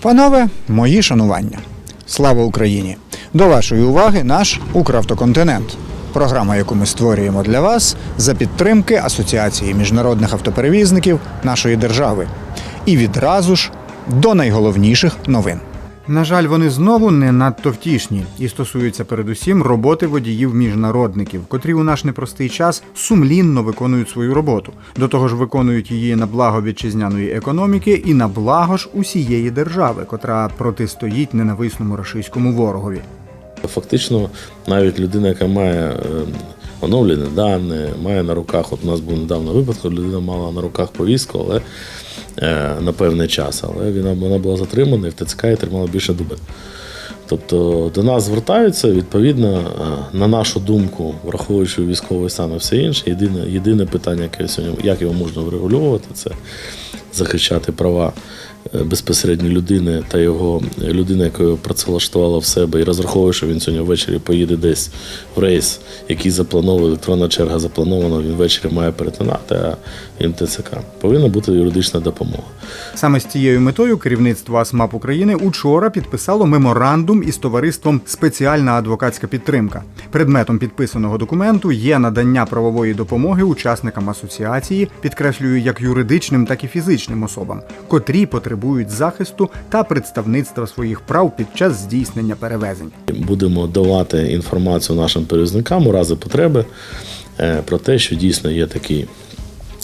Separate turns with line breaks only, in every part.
Панове, мої шанування. Слава Україні! До вашої уваги наш Укравтоконтинент. Програма, яку ми створюємо для вас за підтримки Асоціації міжнародних автоперевізників нашої держави. І відразу ж до найголовніших новин. На жаль, вони знову не надто втішні і стосуються передусім роботи водіїв-міжнародників, котрі у наш непростий час сумлінно виконують свою роботу. До того ж, виконують її на благо вітчизняної економіки і на благо ж усієї держави, котра протистоїть ненависному рашистському ворогові.
Фактично, навіть людина, яка має е, оновлені дані, має на руках, от у нас був недавно випадок, людина мала на руках повістку, але е, на певний час, але вона, вона була затримана і в ТЦК і тримала більше доби. Тобто до нас звертаються, відповідно, е, на нашу думку, враховуючи військовий стан і все інше, єдине, єдине питання, яке сьогодні, як його можна врегулювати, це захищати права безпосередньо людини та його людина, яка працевлаштувала в себе і розраховує, що він сьогодні ввечері поїде десь в рейс, який запланований, електронна черга запланована, він ввечері має перетинати, а він ТЦК. Повинна бути юридична допомога.
Саме з цією метою керівництво АСМАП України учора підписало меморандум із товариством Спеціальна адвокатська підтримка. Предметом підписаного документу є надання правової допомоги учасникам асоціації, підкреслюю як юридичним, так і фізичним особам, котрі потребують захисту та представництва своїх прав під час здійснення перевезень.
Будемо давати інформацію нашим перевізникам у разі потреби е, про те, що дійсно є такий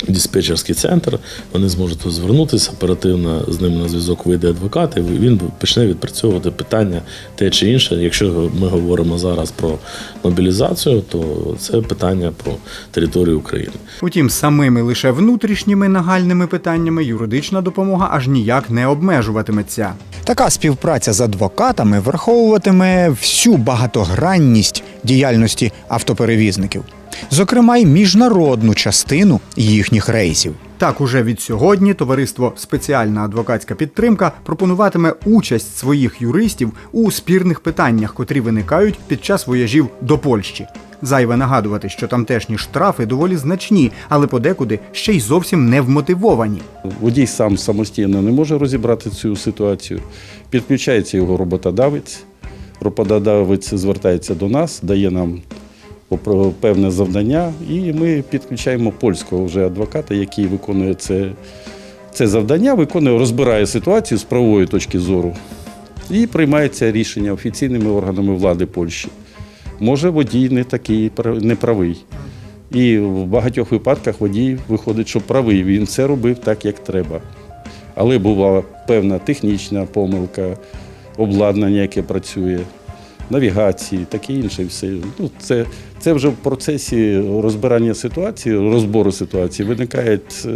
диспетчерський центр. Вони зможуть тут звернутися оперативно з ним на зв'язок вийде адвокат, і він почне відпрацьовувати питання те чи інше. Якщо ми говоримо зараз про мобілізацію, то це питання про територію України.
Утім, самими лише внутрішніми нагальними питаннями юридична допомога аж ніяк не обмежуватиметься. Така співпраця з адвокатами враховуватиме всю багатогранність діяльності автоперевізників, зокрема й міжнародну частину їхніх рейсів. Так, уже від сьогодні товариство Спеціальна адвокатська підтримка пропонуватиме участь своїх юристів у спірних питаннях, котрі виникають під час вояжів до Польщі. Зайве нагадувати, що тамтешні штрафи доволі значні, але подекуди ще й зовсім не вмотивовані.
Водій сам самостійно не може розібрати цю ситуацію. Підключається його роботодавець. Роботодавець звертається до нас, дає нам певне завдання, і ми підключаємо польського вже адвоката, який виконує це, це завдання, виконує, розбирає ситуацію з правової точки зору і приймається рішення офіційними органами влади Польщі. Може, водій не такий пра- не правий. І в багатьох випадках водій виходить, що правий, він все робив так, як треба. Але була певна технічна помилка, обладнання, яке працює, навігації, таке інше. Все. Ну, це, це вже в процесі розбирання ситуації, розбору ситуації виникає е,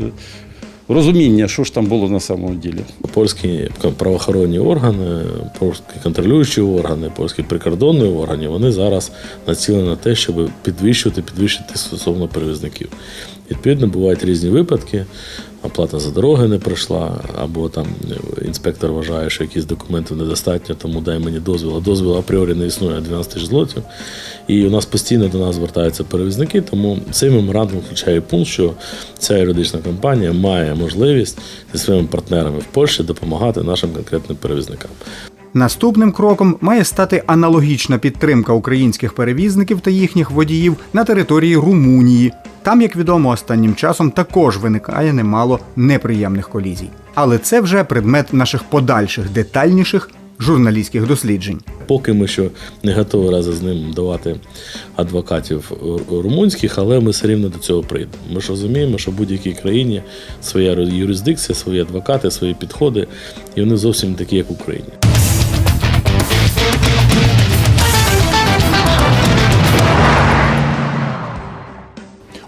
розуміння, що ж там було на самому ділі.
Польські правоохоронні органи, польські контролюючі органи, польські прикордонні органи, вони зараз націлені на те, щоб підвищувати, підвищити стосовно перевізників. Відповідно, бувають різні випадки. Оплата за дороги не пройшла, або там е, інспектор вважає, що якісь документи недостатньо, тому дай мені дозвіл. А дозвіл апріорі не існує 12 тисяч злотів. І у нас постійно до нас звертаються перевізники, тому цей меморандум включає пункт, що ця юридична компанія має можливість зі своїми партнерами в Польщі допомагати нашим конкретним перевізникам.
Наступним кроком має стати аналогічна підтримка українських перевізників та їхніх водіїв на території Румунії. Там, як відомо, останнім часом також виникає немало неприємних колізій. Але це вже предмет наших подальших детальніших журналістських досліджень.
Поки ми що не готові разом з ним давати адвокатів румунських, але ми все рівно до цього прийдемо. Ми ж розуміємо, що в будь-якій країні своя юрисдикція, свої адвокати, свої підходи, і вони зовсім такі, як в Україні.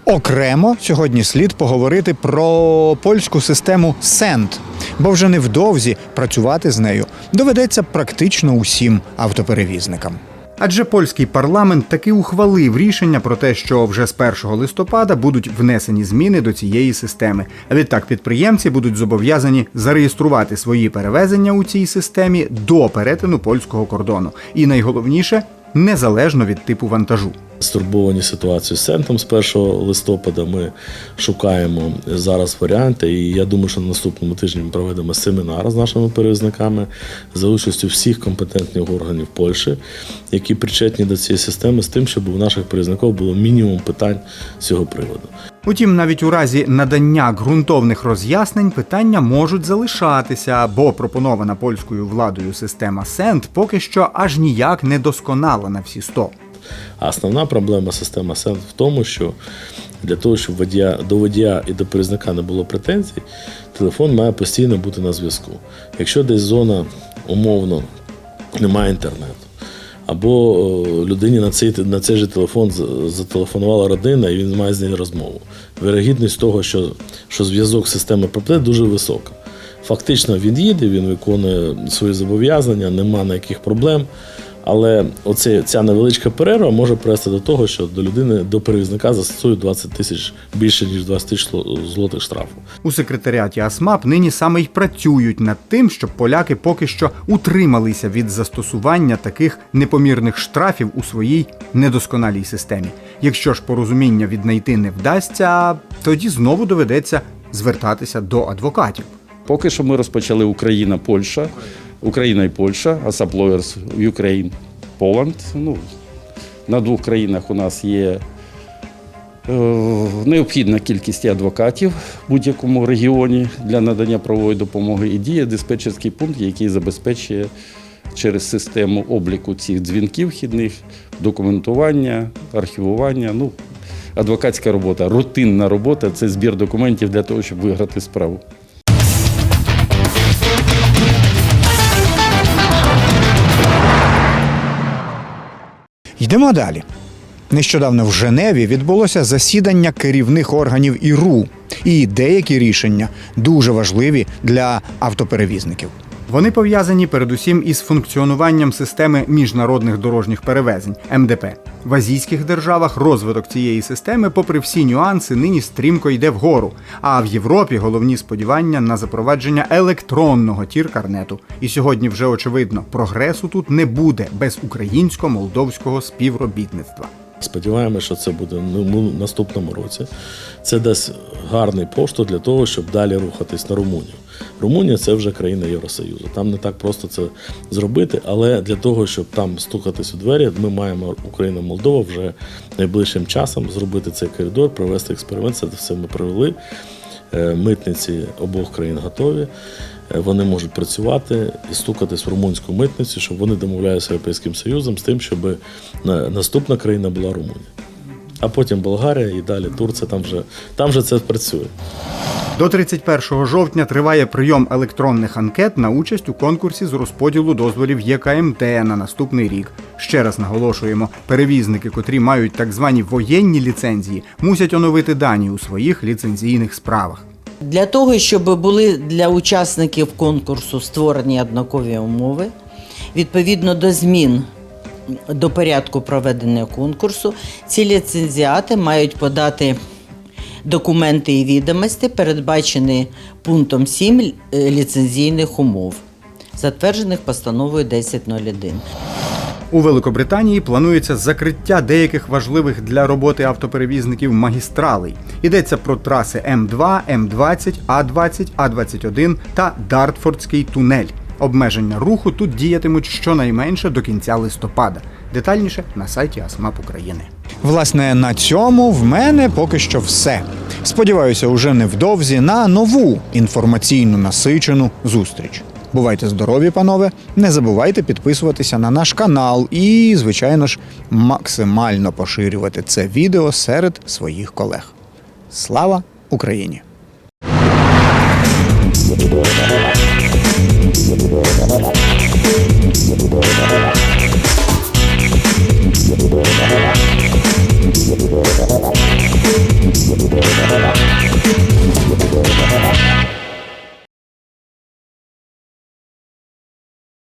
Окремо сьогодні слід поговорити про польську систему СЕНТ, бо вже невдовзі працювати з нею доведеться практично усім автоперевізникам. Адже польський парламент таки ухвалив рішення про те, що вже з 1 листопада будуть внесені зміни до цієї системи. Відтак підприємці будуть зобов'язані зареєструвати свої перевезення у цій системі до перетину польського кордону. І найголовніше незалежно від типу вантажу.
Стурбовані ситуацією з Сентом з 1 листопада. Ми шукаємо зараз варіанти, і я думаю, що на наступному тижні ми проведемо семінар з нашими перевізниками за участю всіх компетентних органів Польщі, які причетні до цієї системи, з тим, щоб у наших перевізників було мінімум питань з цього приводу.
Утім, навіть у разі надання ґрунтовних роз'яснень питання можуть залишатися, бо пропонована польською владою система СЕНД поки що аж ніяк не досконала на всі 100.
А основна проблема системи СЕН в тому, що для того, щоб водія, до водія і до перевізника не було претензій, телефон має постійно бути на зв'язку. Якщо десь зона умовно немає інтернету, або людині на цей, на цей же телефон зателефонувала родина, і він має з нею розмову. Вирогідність того, що, що зв'язок системи пропаде, дуже висока. Фактично він їде, він виконує свої зобов'язання, нема ніяких проблем. Але оце, ця невеличка перерва може привести до того, що до людини, до перевізника застосують 20 тисяч більше, ніж 20 тисяч зло- злотих штрафу.
У секретаріаті АСМАП нині саме й працюють над тим, щоб поляки поки що утрималися від застосування таких непомірних штрафів у своїй недосконалій системі. Якщо ж порозуміння віднайти не вдасться, тоді знову доведеться звертатися до адвокатів.
Поки що ми розпочали Україна, Польща, Україна і Польща, а Suppliers Ukraine, Poland. Ну, на двох країнах у нас є е, необхідна кількість адвокатів в будь-якому регіоні для надання правової допомоги і діє диспетчерський пункт, який забезпечує через систему обліку цих дзвінків вхідних, документування, архівування. Ну, адвокатська робота, рутинна робота це збір документів для того, щоб виграти справу.
Йдемо далі. Нещодавно в Женеві відбулося засідання керівних органів ІРУ, і деякі рішення дуже важливі для автоперевізників. Вони пов'язані передусім із функціонуванням системи міжнародних дорожніх перевезень МДП. В азійських державах розвиток цієї системи, попри всі нюанси, нині стрімко йде вгору. А в Європі головні сподівання на запровадження електронного тіркарнету. І сьогодні вже очевидно, прогресу тут не буде без українсько-молдовського співробітництва.
Сподіваємося, що це буде ну, наступному році. Це дасть гарний поштовх для того, щоб далі рухатись на Румунію. Румунія це вже країна Євросоюзу. Там не так просто це зробити, але для того, щоб там стукатись у двері, ми маємо Україна Молдова вже найближчим часом зробити цей коридор, провести експеримент. Це все ми провели. Е, Митниці обох країн готові. Е, Вони можуть працювати і стукатись в румунську митницю, щоб вони домовлялися з Європейським Союзом з тим, щоб наступна країна була Румунія. А потім Болгарія і далі Турція. Там вже, там вже це працює.
До 31 жовтня триває прийом електронних анкет на участь у конкурсі з розподілу дозволів ЄКМТ на наступний рік. Ще раз наголошуємо, перевізники, котрі мають так звані воєнні ліцензії, мусять оновити дані у своїх ліцензійних справах.
Для того, щоб були для учасників конкурсу створені однакові умови, відповідно до змін до порядку проведення конкурсу, ці ліцензіати мають подати документи і відомості, передбачені пунктом 7 е, ліцензійних умов, затверджених постановою 1001.
У Великобританії планується закриття деяких важливих для роботи автоперевізників магістралей. Йдеться про траси М2, М20, А20, А21 та Дартфордський тунель. Обмеження руху тут діятимуть щонайменше до кінця листопада. Детальніше на сайті Асмап України. Власне, на цьому в мене поки що все. Сподіваюся, уже невдовзі на нову інформаційну насичену зустріч. Бувайте здорові, панове! Не забувайте підписуватися на наш канал і, звичайно ж, максимально поширювати це відео серед своїх колег. Слава Україні!